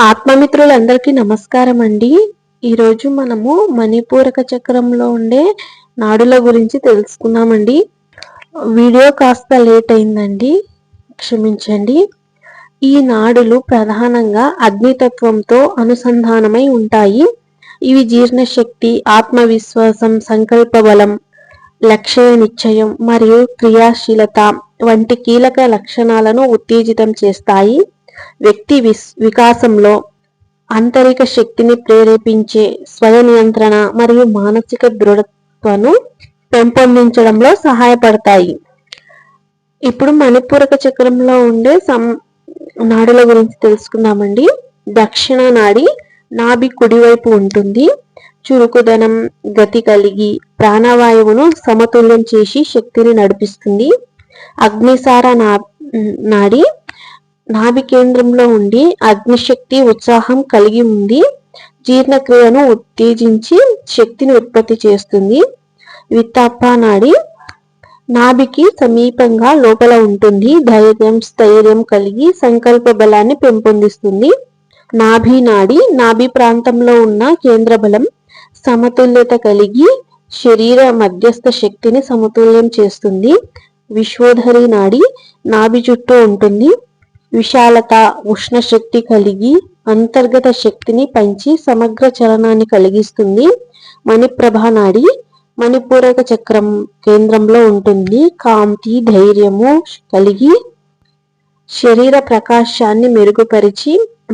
ఆత్మమిత్రులందరికీ నమస్కారం అండి ఈరోజు మనము మణిపూరక చక్రంలో ఉండే నాడుల గురించి తెలుసుకున్నామండి. వీడియో కాస్త లేట్ అయిందండి. క్షమించండి. ఈ నాడులు ప్రధానంగా అగ్నితత్వంతో అనుసంధానమై ఉంటాయి. ఇవి జీర్ణశక్తి ఆత్మవిశ్వాసం సంకల్ప బలం లక్ష్య నిశ్చయం మరియు క్రియాశీలత వంటి కీలక లక్షణాలను ఉత్తేజితం చేస్తాయి. వ్యక్తి వికాసంలో ఆంతరిక శక్తిని ప్రేరేపించే స్వయ నియంత్రణ మరియు మానసిక దృఢత్వను పెంపొందించడంలో సహాయపడతాయి. ఇప్పుడు మణిపూరక చక్రంలో ఉండే సం నాడుల గురించి తెలుసుకుందామండి. దక్షిణ నాడి నాభి కుడివైపు ఉంటుంది. చురుకుదనం గతి కలిగి ప్రాణవాయువును సమతుల్యం చేసి శక్తిని నడిపిస్తుంది. అగ్నిసార నా నాడి నాభి కేంద్రంలో ఉండి అగ్నిశక్తి ఉత్సాహం కలిగి ఉంది జీర్ణక్రియను ఉత్తేజించి శక్తిని ఉత్పత్తి చేస్తుంది. విత్తాప్ప నాడి నాభికి సమీపంగా లోపల ఉంటుంది. ధైర్యం స్థైర్యం కలిగి సంకల్ప బలాన్ని పెంపొందిస్తుంది. నాభి నాడి నాభి ప్రాంతంలో ఉన్న కేంద్ర బలం సమతుల్యత కలిగి శరీర మధ్యస్థ శక్తిని సమతుల్యం చేస్తుంది. విశ్వోధరి నాడి నాభి చుట్టూ ఉంటుంది. విశాలత ఉష్ణశక్తి కలిగి అంతర్గత శక్తిని పంచి సమగ్ర చలనాన్ని కలిగిస్తుంది. మణిప్రభ నాడి మణిపూరక చక్రం కేంద్రంలో ఉంటుంది. కాంతి ధైర్యము కలిగి శరీర ప్రకాశాన్ని మెరుగుపరిచి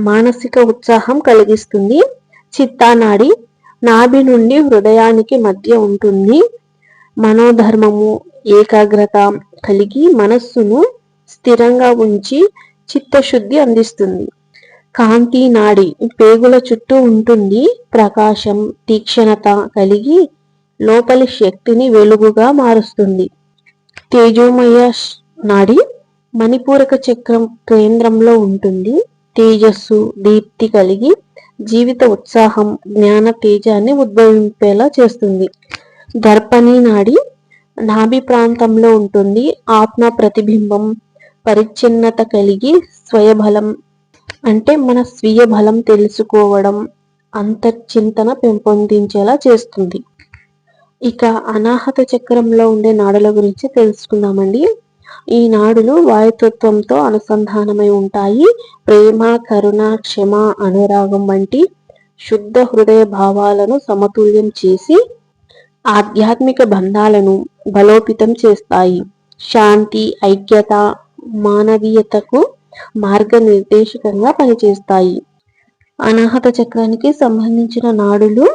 మానసిక ఉత్సాహం కలిగిస్తుంది. చిత్తానాడి నాభి నుండి హృదయానికి మధ్య ఉంటుంది. మనోధర్మము ఏకాగ్రత కలిగి మనస్సును స్థిరంగా ఉంచి చిత్తశుద్ధి అందిస్తుంది. కాంతి నాడి పేగుల చుట్టూ ఉంటుంది. ప్రకాశం తీక్షణత కలిగి లోపలి శక్తిని వెలుగుగా మారుస్తుంది. తేజోమయ నాడి మణిపూరక చక్రం కేంద్రంలో ఉంటుంది. తేజస్సు దీప్తి కలిగి జీవిత ఉత్సాహం జ్ఞాన తేజాన్ని ఉద్భవింపేలా చేస్తుంది. దర్పణి నాడి నాభి ప్రాంతంలో ఉంటుంది. ఆత్మ ప్రతిబింబం పరిచ్ఛిన్నత కలిగి స్వయబలం అంటే మన స్వీయ బలం తెలుసుకోవడం అంతర్చింతన పెంపొందించేలా చేస్తుంది. ఇక అనాహత చక్రంలో ఉండే నాడుల గురించి తెలుసుకుందామండి. ఈ నాడులు వాయుతత్వంతో అనుసంధానమై ఉంటాయి. ప్రేమ కరుణ క్షమ అనురాగం వంటి శుద్ధ హృదయ భావాలను సమతుల్యం చేసి ఆధ్యాత్మిక బంధాలను బలోపితం చేస్తాయి. శాంతి ఐక్యత మానవీయతకు మార్గనిర్దేశకంగా పనిచేస్తాయి. అనాహత చక్రానికి సంబంధించిన నాడులు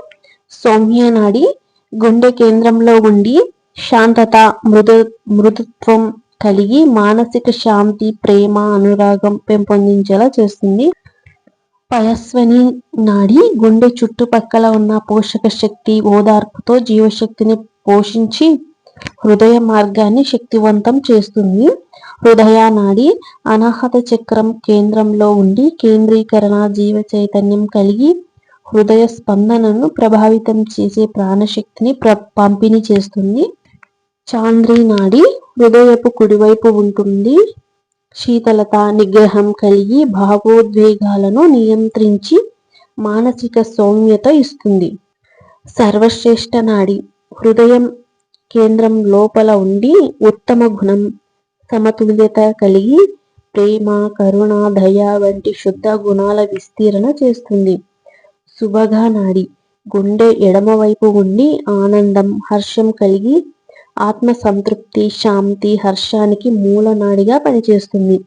సౌమ్య నాడి గుండె కేంద్రంలో ఉండి శాంతత మృదు మృదుత్వం కలిగి మానసిక శాంతి ప్రేమ అనురాగం పెంపొందించేలా చేస్తుంది. పయస్వని నాడి గుండె చుట్టుపక్కల ఉన్న పోషక శక్తి ఓదార్పుతో జీవశక్తిని పోషించి హృదయ మార్గాన్ని శక్తివంతం చేస్తుంది. హృదయానాడి అనాహత చక్రం కేంద్రంలో ఉండి కేంద్రీకరణ జీవ చైతన్యం కలిగి హృదయ స్పందనను ప్రభావితం చేసే ప్రాణశక్తిని ప్ర పంపిణీ చేస్తుంది. చాంద్రీ నాడి హృదయపు కుడివైపు ఉంటుంది. శీతలత నిగ్రహం కలిగి భావోద్వేగాలను నియంత్రించి మానసిక సౌమ్యత ఇస్తుంది. సర్వశ్రేష్ఠ నాడి హృదయం కేంద్రం లోపల ఉండి ఉత్తమ గుణం సమతుల్యత కలిగి ప్రేమ కరుణ దయ వంటి శుద్ధ గుణాల విస్తీరణ చేస్తుంది. సుభగా నాడి గుండె ఎడమవైపు ఉండి ఆనందం హర్షం కలిగి ఆత్మ సంతృప్తి శాంతి హర్షానికి మూలనాడిగా పనిచేస్తుంది.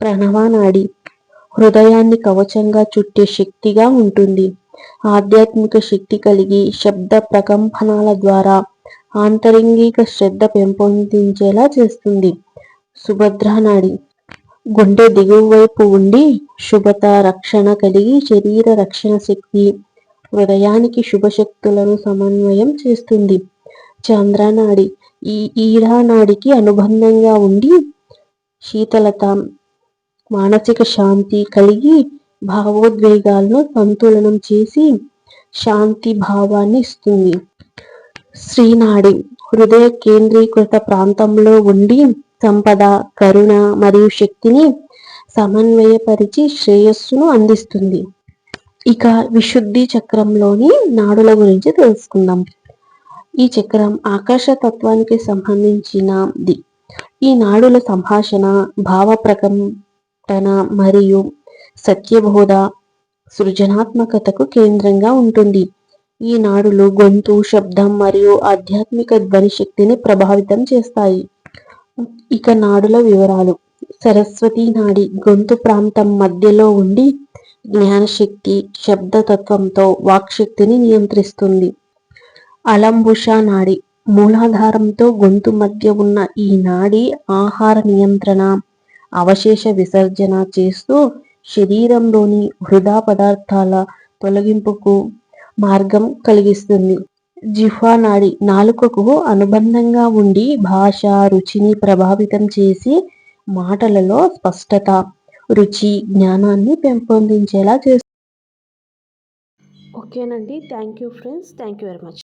ప్రణవానాడి హృదయాన్ని కవచంగా చుట్టే శక్తిగా ఉంటుంది. ఆధ్యాత్మిక శక్తి కలిగి శబ్ద ప్రకంపనాల ద్వారా ఆంతరింగిక శ్రద్ధ పెంపొందించేలా చేస్తుంది. సుభద్రానాడి గుండె దిగువ వైపు ఉండి శుభత రక్షణ కలిగి శరీర రక్షణ శక్తి హృదయానికి శుభశక్తులను సమన్వయం చేస్తుంది. చంద్రనాడి ఈ ఈడానాడికి అనుబంధంగా ఉండి శీతలత మానసిక శాంతి కలిగి భావోద్వేగాలను సంతులనం చేసి శాంతి భావాన్ని ఇస్తుంది. శ్రీనాడి హృదయ కేంద్రీకృత ప్రాంతంలో ఉండి సంపద కరుణ మరియు శక్తిని సమన్వయపరిచి శ్రేయస్సును అందిస్తుంది. ఇక విశుద్ధి చక్రంలోని నాడుల గురించి తెలుసుకుందాం. ఈ చక్రం ఆకాశ తత్వానికి సంబంధించినది. ఈ నాడుల సంభాషణ భావ ప్రకటన మరియు సత్యబోధ సృజనాత్మకతకు కేంద్రంగా ఉంటుంది. ఈ నాడులు గొంతు శబ్దం మరియు ఆధ్యాత్మిక ధ్వని శక్తిని ప్రభావితం చేస్తాయి. ఇక నాడుల వివరాలు. సరస్వతి నాడి గొంతు ప్రాంతం మధ్యలో ఉండి జ్ఞానశక్తి శబ్దతత్వంతో వాక్శక్తిని నియంత్రిస్తుంది. అలంబుష నాడి మూలాధారంతో గొంతు మధ్య ఉన్న ఈ నాడి ఆహార నియంత్రణ అవశేష విసర్జన చేస్తూ శరీరంలోని వృధా పదార్థాల తొలగింపుకు మార్గం కలిగిస్తుంది. జిహ్వా నాడి నాలుకకు అనుబంధంగా ఉండి భాష రుచిని ప్రభావితం చేసి మాటలలో స్పష్టత రుచి జ్ఞానాన్ని పెంపొందించేలా చేస్తుంది. ఓకేనండి. Thank you friends. Thank you very much.